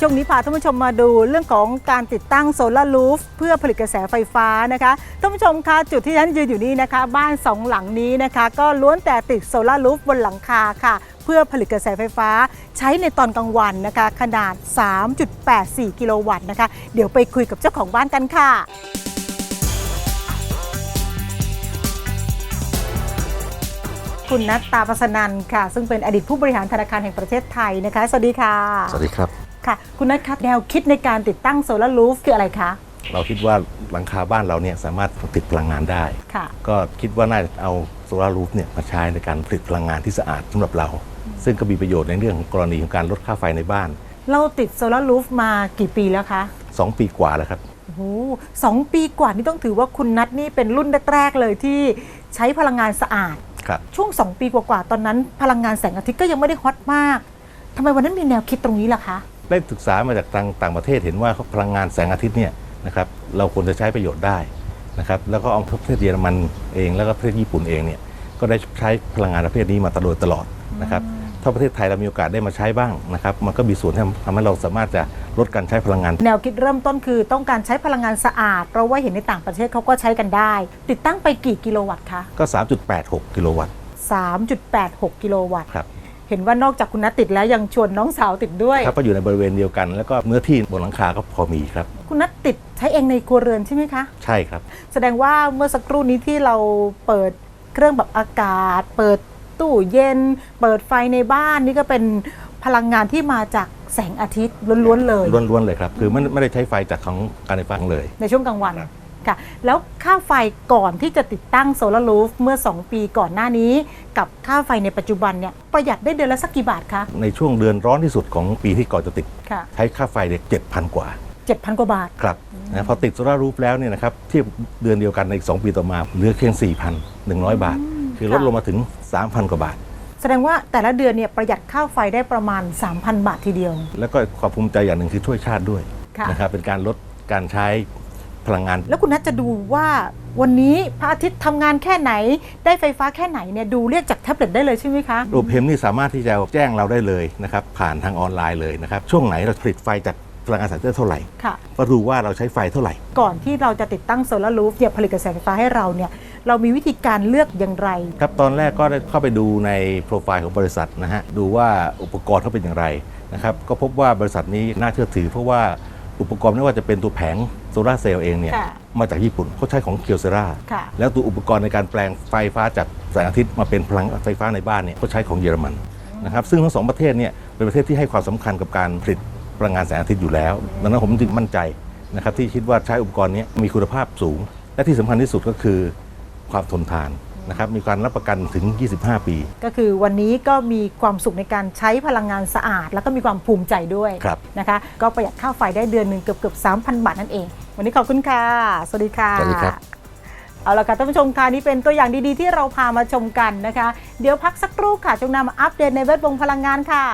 ช่วงนี้พาท่านผู้ชมมาดูเรื่องของการติดตั้งโซลารูฟเพื่อผลิตกระแสไฟฟ้านะคะท่านผู้ชมคะจุดที่ฉันยืนอยู่นี้นะคะ บ้านสองหลังนี้นะคะ ก็ล้วนแต่ติดโซลารูฟบนหลังคาค่ะ เพื่อผลิตกระแสไฟฟ้า ใช้ในตอนกลางวันนะคะ ขนาด 3.84 กิโลวัตต์นะคะ เดี๋ยวไปคุยกับเจ้าของบ้านกันค่ะคุณนัทตาปัสนันค่ะ ซึ่งเป็นอดีตผู้บริหารธนาคารแห่งประเทศไทยนะคะ สวัสดีค่ะ สวัสดีครับ ค่ะ คุณนัทคะแนวคิดในการติดตั้งโซลารูฟคืออะไรคะ เราคิดว่าหลังคาบ้านเราเนี่ยสามารถผลิตพลังงานได้ ค่ะ ก็คิดว่าน่าจะเอาโซลาร์รูฟเนี่ยมาใช้ในการผลิตพลังงานที่สะอาดสำหรับเรา ซึ่งก็มีประโยชน์ในเรื่องของกรณีของการลดค่าไฟในบ้าน เราติดโซลารูฟมากี่ปีแล้วคะ2ปีกว่าแล้วครับ โอ้โหสองปีกว่านี่ต้องถือว่าคุณนัทนี่เป็นรุ่นแรกๆเลยที่ใช้พลังงานสะอาด ครับ ช่วง2ปีกว่าๆตอนนั้น พลังงานแสงอาทิตย์ก็ยังไม่ได้ฮอตมากทำไมวันนั้นมีแนวคิดตรงนี้ล่ะคะ ได้ศึกษามาจากต่างต่างประเทศเห็นว่าพลังงานแสงอาทิตย์เนี่ยนะครับเราควรจะใช้ประโยชน์ได้นะครับแล้วก็เอาประเทศเยอรมันเองแล้วก็ประเทศญี่ปุ่นเองเนี่ยก็ได้ใช้พลังงานประเภทนี้มาตลอดตลอดนะครับถ้าประเทศไทยเรามีโอกาสได้มาใช้บ้างนะครับมันก็มีส่วนที่ทำให้เราสามารถจะลดการใช้พลังงาน แนวคิดเริ่มต้นคือต้องการใช้พลังงานสะอาด เพราะว่าเห็นในต่างประเทศเขาก็ใช้กันได้ ติดตั้งไปกี่กิโลวัตต์คะก็ 3.86 กิโลวัตต์3.86 กิโลวัตต์ครับ เห็นว่านอกจากคุณนัทติดแล้วยังชวนน้องสาวติดด้วยครับก็อยู่ในบริเวณเดียวกัน แล้วก็เนื้อที่บนหลังคาก็พอมีครับ คุณนัทติดใช้เองในครัวเรือนใช่ไหมคะ ใช่ครับ แสดงว่าเมื่อสักครู่นี้ที่เราเปิดเครื่องแบบอากาศ เปิดตู้เย็น เปิดไฟในบ้านนี่ก็เป็นพลังงานที่มาจากแสงอาทิตย์ล้วนๆเลยล้วนๆเลยครับคือไม่ไม่ได้ใช้ไฟจากของการไฟฟ้าเลย ในช่วงกลางวัน ครับค่ะ แล้วค่าไฟก่อนที่จะติดตั้งโซลารูฟเมื่อ 2 ปีก่อนหน้านี้ กับค่าไฟในปัจจุบันเนี่ยประหยัดได้เดือนละสักกี่บาทคะ ในช่วงเดือนร้อนที่สุดของปีที่ก่อนจะติด ค่ะ ใช้ค่าไฟเด็กเจ็ดพันกว่า 7,000 กว่าบาท ครับนะพอติดโซลาร์รูฟแล้วเนี่ยนะครับเทียบเดือนเดียวกันในอีก2ปีต่อมาเหลือเพียง 4,100 บาท คือลดค่ะลงมาถึง 3,000 กว่าบาท แสดงว่าแต่ละเดือนเนี่ยประหยัดค่าไฟได้ประมาณ 3,000 บาททีเดียว แล้วก็ความภูมิใจอย่างหนึ่งคือช่วยชาติด้วยค่ะ นะครับเป็นการลดการใช้ พลังงาน แล้วคุณนัทจะดูว่าวันนี้พระอาทิตย์ทำงานแค่ไหน ได้ไฟฟ้าแค่ไหนเนี่ยดูเรียกจากแท็บเล็ตได้เลยใช่ไหมคะรูปเพมนี่สามารถที่จะแจ้งเราได้เลยนะครับผ่านทางออนไลน์เลยนะครับช่วงไหนเราผลิตไฟจากพลังงานแสงอาทิตย์เท่าไหร่ค่ะ ก็ดูว่าเราใช้ไฟเท่าไหร่ ก่อนที่เราจะติดตั้งโซลารูฟเนี่ยผลิตกระแสไฟฟ้าให้เราเนี่ยเรามีวิธีการเลือกอย่างไร ครับตอนแรกก็ได้เข้าไปดูในโปรไฟล์ของบริษัทนะฮะดูว่าอุปกรณ์เขาเป็นอย่างไรนะครับก็พบว่าบริษัทนี้น่าเชื่อถือเพราะว่าอุปกรณ์ไม่ว่าจะเป็นตัวแผง โซลาร์เซลล์เองเนี่ยค่ะมาจากญี่ปุ่นเขาใช้ของเคียวเซราค่ะ แล้วตัวอุปกรณ์ในการแปลงไฟฟ้าจากแสงอาทิตย์มาเป็นพลังไฟฟ้าในบ้านเนี่ยเขาใช้ของเยอรมันนะครับซึ่งทั้งสองประเทศเนี่ยเป็นประเทศที่ให้ความสำคัญกับการผลิตพลังงานแสงอาทิตย์อยู่แล้วดังนั้นผมจึงมั่นใจนะครับที่คิดว่าใช้อุปกรณ์นี้มีคุณภาพสูง และที่สำคัญที่สุดก็คือความทนทาน นะครับมีการรับประกันถึง 25 ปี ก็คือวันนี้ก็มีความสุขในการใช้พลังงานสะอาด แล้วก็มีความภูมิใจด้วยครับนะคะก็ประหยัดค่าไฟได้เดือนหนึ่งเกือบเกือบ3,000บาทนั่นเอง วันนี้ขอบคุณค่ะ สวัสดีค่ะสวัสดีครับเอาละค่ะท่านผู้ชมค่ะนี่เป็นตัวอย่างดีๆ ที่เราพามาชมกันนะคะ เดี๋ยวพักสักครู่ค่ะช่วงหน้ามาอัปเดตในแวดวงพลังงานค่ะ